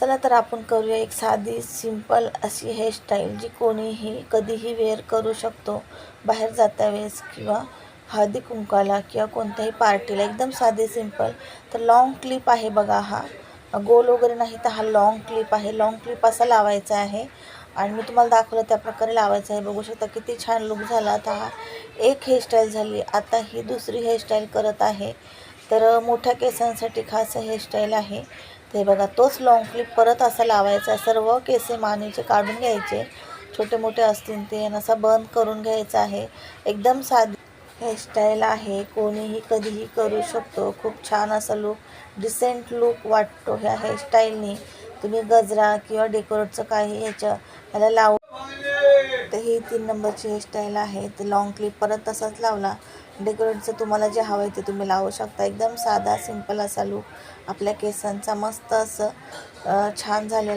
चला तर आपण करूया एक साधी सिंपल अशी हेअरस्टाईल जी कोणीही कधीही वेअर करू शकतो. बाहेर जाता वेळेस किंवा हळदी कुंकाला किंवा कोणत्याही पार्टीला एकदम साधी सिंपल तर लाँग क्लिप आहे बघा हा. गोल वगैरे नाही तर हा लाँग क्लिप आहे. लाँग क्लिप असा लावायचा आहे. आणि मी तुम्हाला दाखवलं त्या प्रकारे लावायचं आहे. बघू शकता किती छान लुक झाला आता हा. एक हेअरस्टाईल झाली. आता ही दुसरी हेअरस्टाईल करत आहे. तर मोठ्या केसांसाठी खास हेअरस्टाईल आहे. ते बघा तोच लॉंग क्लिप परत असा लावायचा सर्व केसे मानेचे काढून घ्यायचे. छोटे मोठे असतील ते असा बंद करून घ्यायचा आहे. एकदम साधी हेअरस्टाईल आहे. कोणीही कधीही करू शकतो. खूप छान असा लुक डिसेंट लुक वाटतो ह्या हेअरस्टाईलनी तुम्ही गजरा किंवा डेकोरेटचं काही ह्याच्या ह्याला लावू तर ही तीन नंबरची हेअरस्टाईल आहे. तर लॉंग क्लिप परत तसाच लावला. डेकोरेटचं तुम्हाला जे हवं आहे ते तुम्ही लावू शकता. एकदम साधा सिंपल असा लूक आपल्या केसांचा मस्त असं छान झालेला